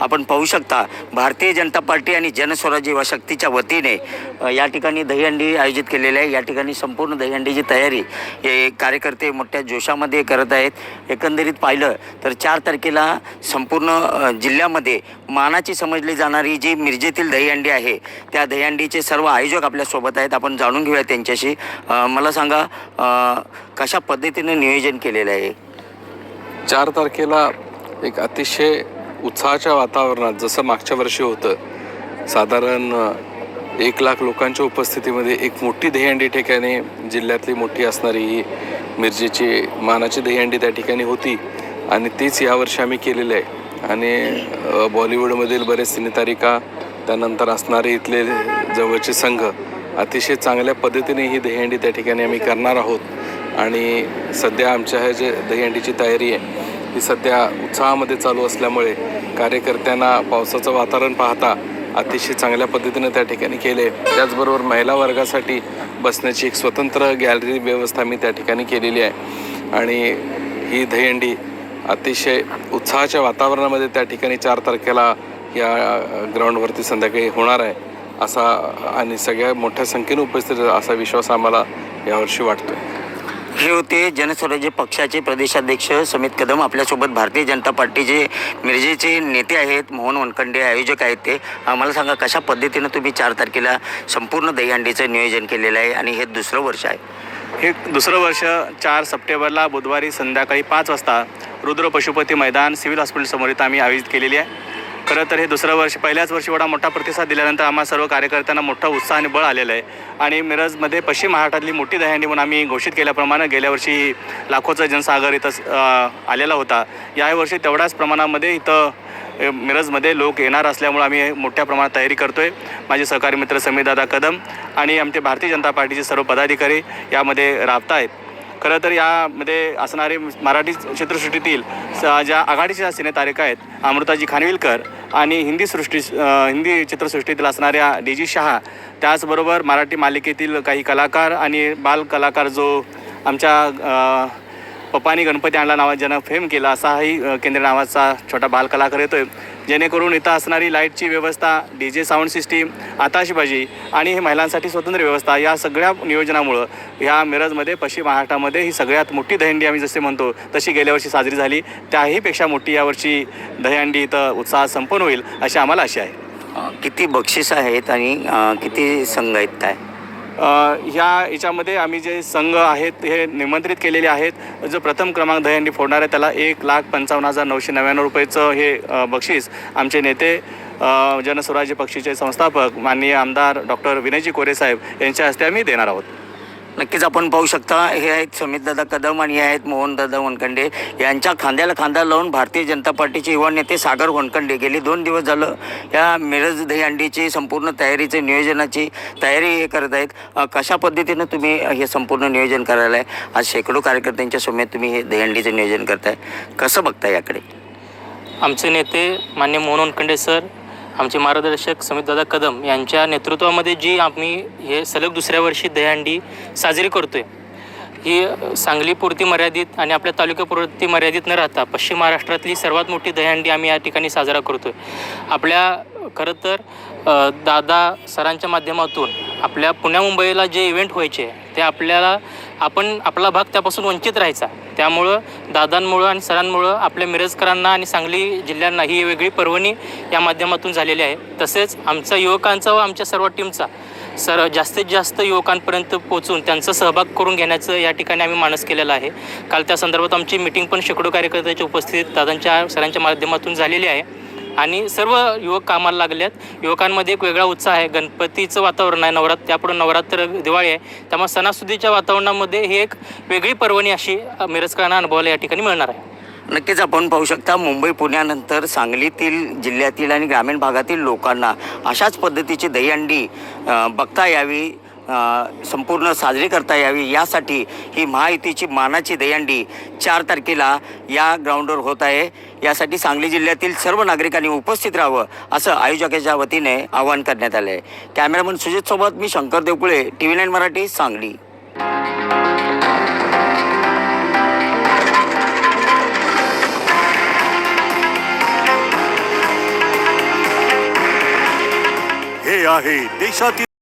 आपण पाहू शकता भारतीय जनता पार्टी आणि जनस्वराज्य व शक्तीच्या वतीने या ठिकाणी दहीहंडी आयोजित केलेली आहे. या ठिकाणी संपूर्ण दहीहंडीची तयारी हे कार्यकर्ते मोठ्या जोशामध्ये करत आहेत. एकंदरीत पाहिलं तर चार तारखेला संपूर्ण जिल्ह्यामध्ये मानाची समजली जाणारी जी मिरजेतील दहीहंडी आहे त्या दहीहंडीचे सर्व आयोजक आपल्यासोबत आहेत. आपण जाणून घेऊया त्यांच्याशी. मला सांगा कशा पद्धतीने नियोजन केलेलं आहे? चार तारखेला एक अतिशय उत्साहाच्या वातावरणात जसं मागच्या वर्षी होतं साधारण एक लाख लोकांच्या उपस्थितीमध्ये एक मोठी दहीहंडी ठिकाणी जिल्ह्यातली मोठी असणारी ही मिरजेची मानाची दहीहंडी त्या ठिकाणी होती आणि तीच यावर्षी आम्ही केलेली आहे. आणि बॉलिवूडमधील बरेच सिनेतारिका त्यानंतर असणारे इथले जवळचे संघ अतिशय चांगल्या पद्धतीने ही दहीहंडी त्या ठिकाणी आम्ही करणार आहोत. आणि सध्या आमच्या ह्या जे दहीहंडीची तयारी आहे ही सध्या उत्साहामध्ये चालू असल्यामुळे कार्यकर्त्यांना पावसाचं वातावरण पाहता अतिशय चांगल्या पद्धतीने त्या ठिकाणी केले. त्याचबरोबर महिला वर्गासाठी बसण्याची एक स्वतंत्र गॅलरी व्यवस्था मी त्या ठिकाणी केलेली आहे. आणि ही दहीहंडी अतिशय उत्साहाच्या वातावरणामध्ये त्या ठिकाणी चार तारखेला या ग्राउंडवरती संध्याकाळी होणार आहे असा आणि सगळ्या मोठ्या संख्येने उपस्थित असा विश्वास आम्हाला यावर्षी वाटतो हे होते. जनस्वराज्य पक्षाचे प्रदेशाध्यक्ष समित कदम आपल्यासोबत भारतीय जनता पार्टीचे मिरजेचे नेते आहेत. मोहन वनखंडे आयोजक आहेत ते. आम्हाला सांगा कशा पद्धतीनं तुम्ही चार तारखेला संपूर्ण दहीहंडीचं नियोजन केलेलं आहे आणि हे दुसरं वर्ष आहे? हे दुसरं वर्ष चार सप्टेंबरला बुधवारी संध्याकाळी पाच वाजता रुद्र पशुपती मैदान सिव्हिल हॉस्पिटलसमोर इथं आम्ही आयोजित केलेली आहे. खरं तर हे दुसरं वर्ष पहिल्याच वर्षी एवढा मोठा प्रतिसाद दिल्यानंतर आम्हा सर्व कार्यकर्त्यांना मोठा उत्साह आणि बळ आलेलं आहे. आणि मिरजमध्ये पश्चिम महाराष्ट्रातली मोठी दहीहंडी म्हणून आम्ही घोषित केल्याप्रमाणे गेल्या वर्षी लाखोचा जनसागर इथं आलेला होता. यावर्षी तेवढ्याच प्रमाणामध्ये इथं मिरजमध्ये लोक येणार असल्यामुळे आम्ही मोठ्या प्रमाणात तयारी करतोय. माझे सहकारी मित्र समीरदादा कदम आणि आमचे भारतीय जनता पार्टीचे सर्व पदाधिकारी यामध्ये राबत आहेत खरं तर यामध्ये असणारे मराठी चित्रसृष्टीतील स- ज्या आघाडीच्या सिनेतारिका आहेत अमृताजी खानविलकर आणि हिंदी सृष्टी हिंदी चित्रसृष्टीतील असणाऱ्या डी जी शहा त्याचबरोबर मराठी मालिकेतील काही कलाकार आणि बाल कलाकार जो आमच्या पप्पानी गणपती आणला नावा ज्यानं फेम केला असाही अ, केंद्र नावाचा छोटा बालकलाकार येतोय. जेणेकरून इथं असणारी लाईटची व्यवस्था डी जे साऊंड सिस्टीम आताशबाजी आणि ही महिलांसाठी स्वतंत्र व्यवस्था या सगळ्या नियोजनामुळं ह्या मिरजमध्ये पश्चिम महाराष्ट्रामध्ये ही सगळ्यात मोठी दहीहंडी आम्ही जसे म्हणतो तशी गेल्या वर्षी साजरी झाली. त्याहीपेक्षा मोठी यावर्षी दहीहंडी इथं उत्साहात संपन्न होईल अशी आम्हाला आशा आहे. किती बक्षीस आहेत आणि किती संघ आहेत काय? ह्या याच्यामध्ये आम्ही जे संघ आहेत हे निमंत्रित केलेले आहेत. जो प्रथम क्रमांक दहीहंडी फोडणार आहे त्याला एक लाख पंचावन्न हजार नऊशे नव्याण्णव रुपयेचं हे बक्षीस आमचे नेते जनस्वराज्य पक्षीचे संस्थापक माननीय आमदार डॉक्टर विनयजी कोरेसाहेब यांच्या हस्ते आम्ही देणार आहोत. नक्कीच आपण पाहू शकता हे आहेत समितदादा कदम आणि हे आहेत मोहनदादा वनखंडे. यांच्या खांद्याला खांदा लावून भारतीय जनता पार्टीचे युवा नेते सागर वनखंडे. गेली दोन दिवस झालं या मिरज दहीहंडीची संपूर्ण तयारीचे नियोजनाची तयारी हे करत आहेत. कशा पद्धतीनं तुम्ही हे संपूर्ण नियोजन करायला आहे? आज शेकडो कार्यकर्त्यांच्या समेत तुम्ही हे दहीहंडीचं नियोजन करताय. कसं बघताय याकडे? आमचे नेते मान्य मोहन वनखंडे सर आमचे मार्गदर्शक समितदादा कदम यांच्या नेतृत्वामध्ये जी आम्ही हे सलग दुसऱ्या वर्षी दहीहंडी साजरी करतो आहे ही सांगलीपुरती मर्यादित आणि आपल्या तालुक्यापुरती मर्यादित न राहता पश्चिम महाराष्ट्रातली सर्वात मोठी दहीहंडी आम्ही या ठिकाणी साजरा करतो आहे आपल्या खरं तर दादा सरांच्या माध्यमातून आपल्या पुण्या मुंबईला जे इव्हेंट व्हायचे ते आपल्याला आपण आपला भाग त्यापासून वंचित राहायचा. त्यामुळं दादांमुळं आणि सरांमुळं आपल्या मिरजकरांना आणि सांगली जिल्ह्यांना ही वेगळी पर्वणी या माध्यमातून झालेली आहे. तसेच आमचा युवकांचा व आमच्या सर्व टीमचा सर जास्तीत जास्त युवकांपर्यंत पोचून त्यांचा सहभाग करून घेण्याचं या ठिकाणी आम्ही मानस केलेला आहे. काल त्या संदर्भात आमची मिटिंग पण शेकडो कार्यकर्त्याच्या उपस्थितीत दादांच्या सरांच्या माध्यमातून झालेली आहे. आणि सर्व युवक कामाला लागले आहेत युवकांमध्ये एक वेगळा उत्साह आहे. गणपतीचं वातावरण आहे नवरात्र त्यापुढे नवरात्र दिवाळी आहे. त्यामुळे सणासुदीच्या वातावरणामध्ये ही एक वेगळी पर्वणी अशी मिरजकरांना अनुभवायला या ठिकाणी मिळणार आहे. नक्कीच आपण पाहू शकता मुंबई पुण्यानंतर सांगलीतील जिल्ह्यातील आणि ग्रामीण भागातील लोकांना अशाच पद्धतीची दहीहंडी बघता यावी. संपूर्ण साजरी करता यावी. यासाठी ही महायुतीची मानाची दहीहंडी चार तारखेला या ग्राउंडवर होत आहे. यासाठी सांगली जिल्ह्यातील सर्व नागरिकांनी उपस्थित राहावं असं आयोजकाच्या वतीने आवाहन करण्यात आलं आहे कॅमेरामन सुजितसोबत मी Shankar Devkule T V nine Marathi Sangli. हे आहे देशातील